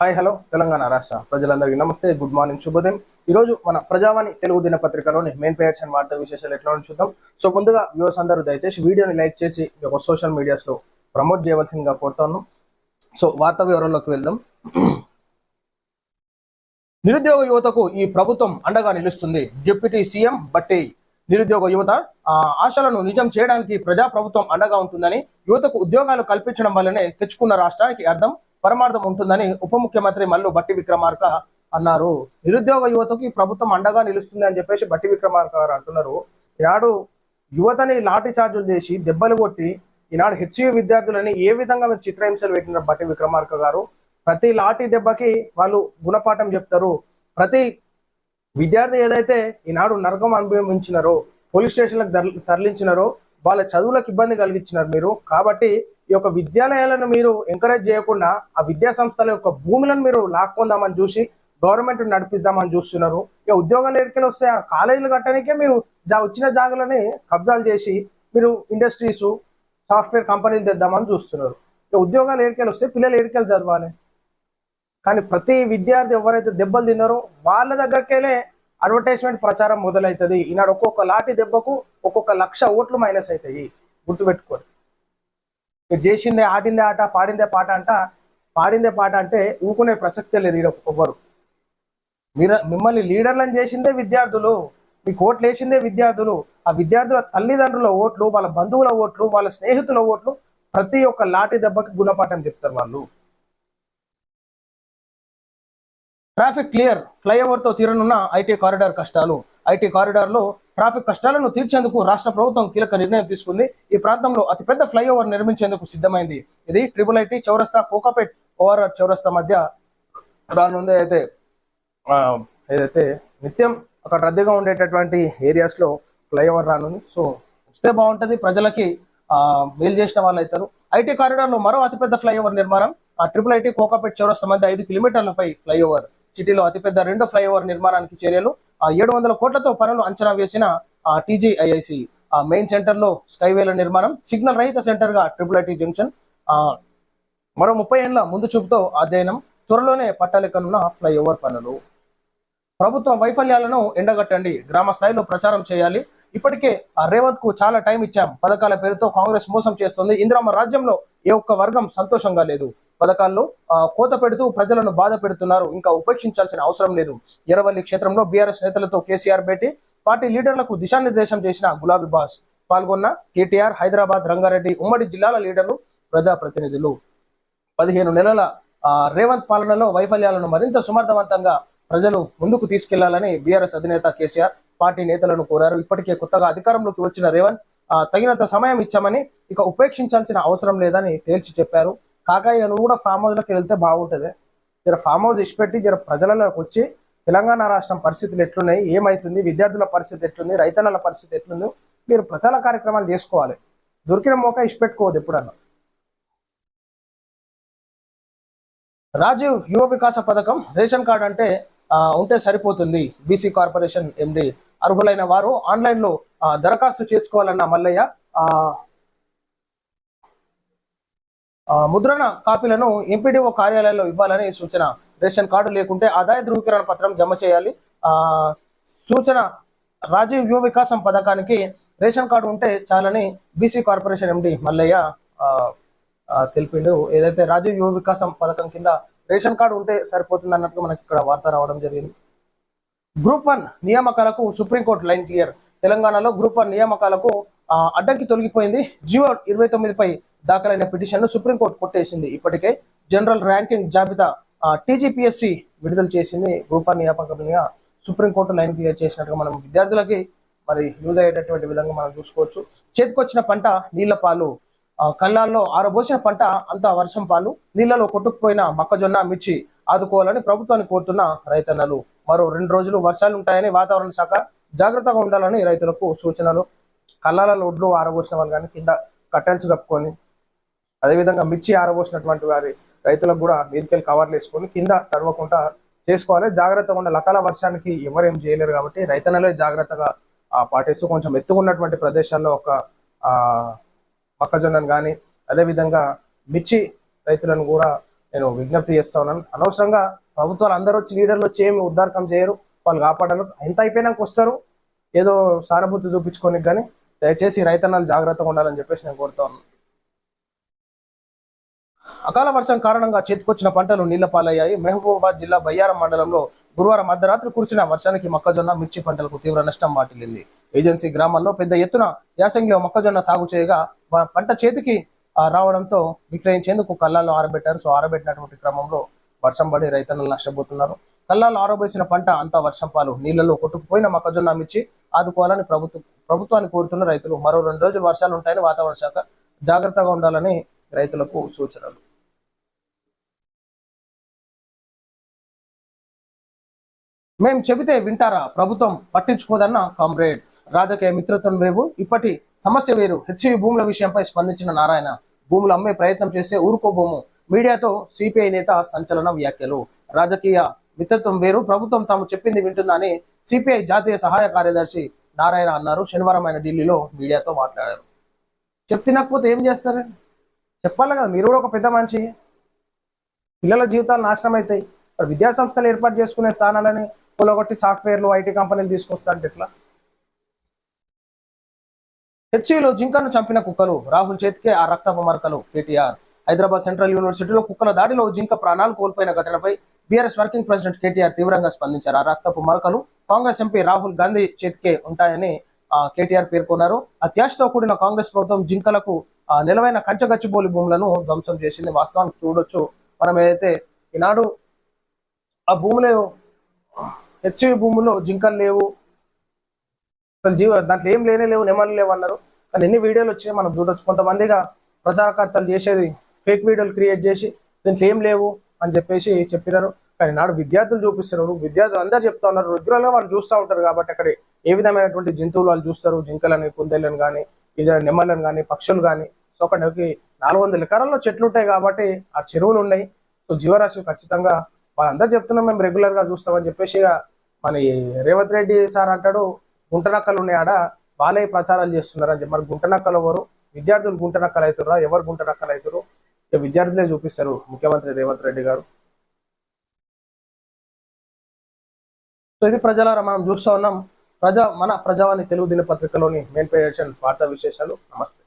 Hi hello Telangana రాష్ట్ర ప్రజలందరికీ నమస్తే గుడ్ మార్నింగ్ శుభోదయం. ఈరోజు మన ప్రజావాణి తెలుగు దినపత్రికలోని మెయిన్ పేయర్స్ అండ్ వార్తా విశేషాలు ఎట్లా చూద్దాం. సో ముందుగా వ్యూవర్స్ అందరూ దయచేసి వీడియోని లైక్ చేసి మీ యొక్క సోషల్ మీడియాస్లో ప్రమోట్ చేయవలసిందిగా కోరుతాను సో వార్తా వివరంలోకి వెళ్దాం. నిరుద్యోగ యువతకు ఈ ప్రభుత్వం అండగా నిలుస్తుంది. డిప్యూటీ సీఎం బట్టి నిరుద్యోగ యువత ఆ, ఆశలను నిజం చేయడానికి ప్రజా ప్రభుత్వం అండగా ఉంటుందని యువతకు ఉద్యోగాలు కల్పించడం వల్లనే తెచ్చుకున్న రాష్ట్రానికి అర్థం. పరమార్థం ఉంటుందని ఉప ముఖ్యమంత్రి మల్లు బట్టి విక్రమార్క అన్నారు. నిరుద్యోగ యువతకి ప్రభుత్వం అండగా నిలుస్తుంది అని చెప్పేసి బట్టి విక్రమార్క గారు అంటున్నారు. ఈనాడు యువతని లాఠీ చార్జులు చేసి దెబ్బలు కొట్టి ఈనాడు హెచ్యు విద్యార్థులని ఏ విధంగా మీరు చిత్రహింసలు పెట్టినారు బట్టి విక్రమార్క గారు? ప్రతి లాఠీ దెబ్బకి వాళ్ళు గుణపాఠం చెప్తారు. ప్రతి విద్యార్థి ఏదైతే ఈనాడు నరకం అనుభవించినారో పోలీస్ స్టేషన్లకు తరలి- తరలించినారో వాళ్ళ చదువులకు ఇబ్బంది కలిగించినారు మీరు. కాబట్టి ఈ యొక్క విద్యాలయాలను మీరు ఎంకరేజ్ చేయకుండా ఆ విద్యా సంస్థల యొక్క భూములను మీరు లాక్కుందామని చూసి గవర్నమెంట్ నడిపిద్దామని చూస్తున్నారు. ఇక ఉద్యోగాలు ఎక్కడికి వస్తే ఆ కాలేజీలు కట్టడానికే మీరు వచ్చిన జాగాలని కబ్జాలు చేసి మీరు ఇండస్ట్రీస్ సాఫ్ట్వేర్ కంపెనీలు తెద్దామని చూస్తున్నారు. ఇక ఉద్యోగాలు ఎక్కడికి వస్తే పిల్లలు ఎక్కడికి చదవాలి. కానీ ప్రతి విద్యార్థి ఎవరైతే దెబ్బలు తిన్నారో వాళ్ళ దగ్గరికెళ్ళే అడ్వర్టైజ్మెంట్ ప్రచారం మొదలవుతుంది ఈనాడు ఒక్కొక్క లాఠీ దెబ్బకు ఒక్కొక్క లక్ష ఓట్లు మైనస్ అవుతాయి గుర్తుపెట్టుకోండి. మీరు చేసిందే ఆడిందే ఆట పాడిందే పాట అంట. పాడిందే పాట అంటే ఊకునే ప్రసక్తే లేదు ఈడ ఎవ్వరు మీరు మిమ్మల్ని లీడర్లను చేసిందే విద్యార్థులు మీకు ఓట్లు వేసిందే విద్యార్థులు. ఆ విద్యార్థుల తల్లిదండ్రుల ఓట్లు వాళ్ళ బంధువుల ఓట్లు వాళ్ళ స్నేహితుల ఓట్లు ప్రతి ఒక్క లాఠీ దెబ్బకి గుణపాఠం చెప్తారు వాళ్ళు. ట్రాఫిక్ క్లియర్ ఫ్లైఓవర్తో తీరనున్న ఐటీ కారిడార్ కష్టాలు. ఐటీ కారిడార్లో ట్రాఫిక్ కష్టాలను తీర్చేందుకు రాష్ట్ర ప్రభుత్వం కీలక నిర్ణయం తీసుకుంది. ఈ ప్రాంతంలో అతిపెద్ద ఫ్లైఓవర్ నిర్మించేందుకు సిద్ధమైంది. ఇది ట్రిపుల్ ఐటీ చౌరస్తా కోకాపేట్ ఓఆర్ఆర్ చౌరస్తా మధ్య రానుంది. అయితే ఏదైతే నిత్యం అక్కడ రద్దీగా ఉండేటటువంటి ఏరియాస్లో ఫ్లైఓవర్ రానుంది. సో వస్తే బాగుంటుంది. ప్రజలకి మేలు చేసిన వాళ్ళు అవుతారు. ఐటీ కారిడార్లో మరో అతిపెద్ద ఫ్లైఓవర్ నిర్మాణం. ఆ ట్రిపుల్ ఐటీ కోకాపేట్ చౌరస్తా మధ్య ఐదు కిలోమీటర్లపై ఫ్లైఓవర్. సిటీలో అతిపెద్ద రెండో ఫ్లైఓవర్ నిర్మాణానికి చర్యలు ఏడు వందల కోట్లతో పనులు అంచనా వేసిన టీజీఐఐసి ఆ మెయిన్ సెంటర్లో స్కైవేల నిర్మాణం సిగ్నల్ రహిత సెంటర్గా ట్రిపుల్ ఐటీ జంక్షన్ మరో ముప్పై ఏళ్ళ ముందు చూపుతో అధ్యయనం త్వరలోనే పట్టాలెక్కనున్న ఫ్లైఓవర్ పనులు. ప్రభుత్వ వైఫల్యాలను ఎండగట్టండి గ్రామ స్థాయిలో ప్రచారం చేయాలి. ఇప్పటికే ఆ రేవంత్కు చాలా టైం ఇచ్చాం. పథకాల పేరుతో కాంగ్రెస్ మోసం చేస్తుంది. ఇందిరామ రాజ్యంలో ఏ ఒక్క వర్గం సంతోషంగా లేదు. పథకాల్లో ఆ, కోత పెడుతూ ప్రజలను బాధ పెడుతున్నారు. ఇంకా ఉపేక్షించాల్సిన అవసరం లేదు. ఎర్రవల్లి క్షేత్రంలో బీఆర్ఎస్ నేతలతో కేసీఆర్ భేటీ పార్టీ లీడర్లకు దిశానిర్దేశం చేసిన గులాబీ బాస్ పాల్గొన్న కేటీఆర్ హైదరాబాద్ రంగారెడ్డి ఉమ్మడి జిల్లాల లీడర్లు ప్రజాప్రతినిధులు. పదిహేను నెలల రేవంత్ పాలనలో వైఫల్యాలను మరింత సమర్థవంతంగా ప్రజలు ముందుకు తీసుకెళ్ళాలని బీఆర్ఎస్ అధినేత కేసీఆర్ పార్టీ నేతలను కోరారు. ఇప్పటికే కొత్తగా అధికారంలోకి వచ్చిన రేవంత్ ఆ, తగినంత సమయం ఇచ్చామని ఇక ఉపేక్షించాల్సిన అవసరం లేదని తేల్చి చెప్పారు. కాకాయ నువ్వు కూడా ఫామ్ హౌస్లోకి వెళ్తే బాగుంటుంది. జర ఫామ్ హౌస్ ఇచ్చిపెట్టి జర ప్రజలలోకి వచ్చి తెలంగాణ రాష్ట్రం పరిస్థితులు ఎట్లున్నాయి ఏమైతుంది విద్యార్థుల పరిస్థితి ఎట్లుంది రైతన్నల పరిస్థితి ఎట్లుంది మీరు ప్రచార కార్యక్రమాలు చేసుకోవాలి. దొరికిన మోక ఇచ్చిపెట్టుకోవద్దు ఎప్పుడన్నా. రాజీవ్ యువ వికాస పథకం రేషన్ కార్డ్ అంటే ఉంటే సరిపోతుంది. బీసీ కార్పొరేషన్ ఎండి అర్హులైన వారు ఆన్లైన్లో దరఖాస్తు చేసుకోవాలన్న మల్లయ్య ఆ, ముద్రణ కాపీలను ఎంపీడీఓ కార్యాలయంలో ఇవ్వాలని సూచన. రేషన్ కార్డు లేకుంటే ఆదాయ ధృవీకరణ పత్రం జమ చేయాలి. ఆ, సూచన రాజీవ్ యువ వికాసం పథకానికి రేషన్ కార్డు ఉంటే చాలని బీసీ కార్పొరేషన్ ఎండి మల్లయ్య తెలిపిండు. ఏదైతే రాజీవ్ యువ వికాసం పథకం కింద రేషన్ కార్డు ఉంటే సరిపోతుంది అన్నట్టుగా మనకి ఇక్కడ వార్త రావడం జరిగింది. గ్రూప్ వన్ నియామకాలకు సుప్రీంకోర్టు లైన్ క్లియర్. తెలంగాణలో గ్రూప్ వన్ నియామకాలకు అడ్డంకి తొలగిపోయింది. జియో ఇరవై తొమ్మిదిపై దాఖలైన పిటిషన్ను సుప్రీంకోర్టు కొట్టేసింది. ఇప్పటికే జనరల్ ర్యాంకింగ్ జాబితా టీజీపీఎస్సి విడుదల చేసింది. Group one supreme court line clear చేసినట్టుగా మనం విద్యార్థులకి మరి యూజ్ అయ్యేటటువంటి విధంగా మనం చూసుకోవచ్చు. చేతికొచ్చిన పంట నీళ్ళ పాలు కళ్ళాల్లో ఆరబోసిన పంట అంతా వర్షం పాలు నీళ్ళలో కొట్టుకుపోయిన మొక్కజొన్న మిర్చి ఆదుకోవాలని ప్రభుత్వాన్ని కోరుతున్న రైతన్నలు. మరో రెండు రోజులు వర్షాలు ఉంటాయని వాతావరణ శాఖ జాగ్రత్తగా ఉండాలని రైతులకు సూచనలు కళ్ళాల ఒడ్లు ఆరబోసిన వాళ్ళు కానీ కింద కట్టెల్స్ కప్పుకొని అదేవిధంగా మిర్చి ఆరబోసినటువంటి వారి రైతులకు కూడా మీరికెళ్ళి కవర్లు వేసుకొని కింద తడవకుండా చేసుకోవాలి. జాగ్రత్తగా ఉండాలి అకాల వర్షానికి ఎవరేం చేయలేరు కాబట్టి రైతన్నలే జాగ్రత్తగా పాటిస్తూ కొంచెం ఎత్తుకున్నటువంటి ప్రదేశాల్లో ఒక మొక్కజొన్నను కానీ అదేవిధంగా మిర్చి రైతులను కూడా నేను విజ్ఞప్తి చేస్తా ఉన్నాను. అనవసరంగా ప్రభుత్వాలు అందరూ వచ్చి లీడర్లు వచ్చి ఏమి ఉద్దారకం చేయరు. వాళ్ళు కాపాడరు ఎంత అయిపోయినాక వస్తారు? ఏదో సానుభూతి చూపించుకొని కానీ దయచేసి రైతన్నలు జాగ్రత్తగా ఉండాలని చెప్పేసి నేను కోరుతాను అకాల వర్షం కారణంగా చేతికొచ్చిన పంటలు నీళ్ళ పాలయ్యాయి మహబూబాబాద్ జిల్లా బయ్యారం మండలంలో గురువారం అర్ధరాత్రి కురిసిన వర్షానికి మొక్కజొన్న మిర్చి పంటలకు తీవ్ర నష్టం వాటిల్లింది. ఏజెన్సీ గ్రామాల్లో పెద్ద ఎత్తున యాసంగిలో మొక్కజొన్న సాగు చేయగా పంట చేతికి రావడంతో విక్రయించేందుకు కళ్ళాల్లో ఆరబెట్టారు. సో ఆరబెట్టినటువంటి క్రమంలో వర్షం పడి రైతన్నలు నష్టపోతున్నారు. కల్లాలు ఆరబోసిన పంట అంతా వర్షం పాలు. నీళ్ళలో కొట్టుకుపోయిన మొక్కజొన్న మిర్చి ఆదుకోవాలని ప్రభుత్వం ప్రభుత్వాన్ని కోరుతున్న రైతులు. మరో రెండు రోజులు వర్షాలు ఉంటాయని వాతావరణ శాఖ జాగ్రత్తగా ఉండాలని రైతులకు సూచనలు. మేం చెబితే వింటారా? ప్రభుత్వం పట్టించుకోదన్న కామ్రేడ్. రాజకీయ మిత్రత్వం వేవు. ఇప్పటి సమస్య వేరు. హెచ్సివి భూముల విషయంపై స్పందించిన నారాయణ. భూములు అమ్మే ప్రయత్నం చేస్తే ఊరుకోబోము మీడియాతో సిపిఐ నేత సంచలన వ్యాఖ్యలు. రాజకీయ మిత్రత్వం వేరు. ప్రభుత్వం తాము చెప్పింది వింటుందని సిపిఐ జాతీయ సహాయ కార్యదర్శి నారాయణ అన్నారు. శనివారం ఆయన ఢిల్లీలో మీడియాతో మాట్లాడారు. చెప్తినకపోతే ఏం చేస్తారు? చెప్పాలి కదా మీరు కూడా ఒక పెద్ద మనిషి. పిల్లల జీవితాలు నాశనం అవుతాయి విద్యా సంస్థలు ఏర్పాటు చేసుకునే స్థానాలని పొలగొట్టి సాఫ్ట్వేర్లు ఐటీ కంపెనీలు తీసుకొస్తారంటే ఎట్లా? హెచ్సిలో జింకను చంపిన కుక్కలు రాహుల్ చేతికే ఆ రక్తపు మరకలు కేటీఆర్. హైదరాబాద్ సెంట్రల్ యూనివర్సిటీలో కుక్కల దాడిలో జింక ప్రాణాలు కోల్పోయిన ఘటనపై బీఆర్ఎస్ వర్కింగ్ ప్రెసిడెంట్ కేటీఆర్ తీవ్రంగా స్పందించారు. ఆ రక్తపు మరకలు కాంగ్రెస్ ఎంపీ రాహుల్ గాంధీ చేతికే ఉంటాయని ఆ, కేటీఆర్ పేర్కొన్నారు. అత్యాశతో కూడిన కాంగ్రెస్ ప్రభుత్వం జింకలకు నిలవైన కంచగచ్చిబోలి భూములను ధ్వంసం చేసింది. వాస్తవానికి చూడొచ్చు. మనం ఏదైతే ఈనాడు ఆ భూములు హెచ్వి భూముల్లో జింకలు లేవు అసలు జీవ దాంట్లో ఏం లేనే లేవు నెమలు లేవు అన్నారు. కానీ ఎన్ని వీడియోలు వచ్చాయి మనం చూడొచ్చు. కొంతమందిగా ప్రచారకర్తలు చేసేది ఫేక్ వీడియోలు క్రియేట్ చేసి దీంట్లో ఏం లేవు. అని చెప్పేసి చెప్పినారు. కానీ నాడు విద్యార్థులు చూపిస్తున్నారు. విద్యార్థులు అందరు చెప్తా ఉన్నారు. రుద్రాలుగా వాళ్ళు చూస్తూ ఉంటారు కాబట్టి అక్కడ ఏ విధమైనటువంటి జంతువులు వాళ్ళు చూస్తారు? జింకలని కుందేళ్ళని కానీ ఇతర నెమ్మలను కానీ పక్షులు కానీ సో అక్కడికి నాలుగు వందల ఎకరాల్లో చెట్లు ఉంటాయి కాబట్టి ఆ చెరువులు ఉన్నాయి. సో జీవరాశి ఖచ్చితంగా వాళ్ళందరూ చెప్తున్నాం మేము రెగ్యులర్గా చూస్తామని చెప్పేసి ఇక మన రేవంత్ రెడ్డి సార్ అంటాడు గుంటనక్కలు ఉన్నాయి ఆడ. వాళ్ళే ప్రచారాలు చేస్తున్నారు అని చెప్పి. మరి గుంటనక్కలు ఎవరు? విద్యార్థులు గుంటనక్కలు అవుతారా ఎవరు గుంటనక్కలు అవుతారు విద్యార్థులే చూపిస్తారు. ముఖ్యమంత్రి రేవంత్ రెడ్డి గారు. సో ఇది ప్రజలారా మనం చూస్తూ ఉన్నాం. ప్రజా మన ప్రజావాణి తెలుగు దినపత్రికలోని మెయిన్ పేజ్ వార్తా విశేషాలు. నమస్తే.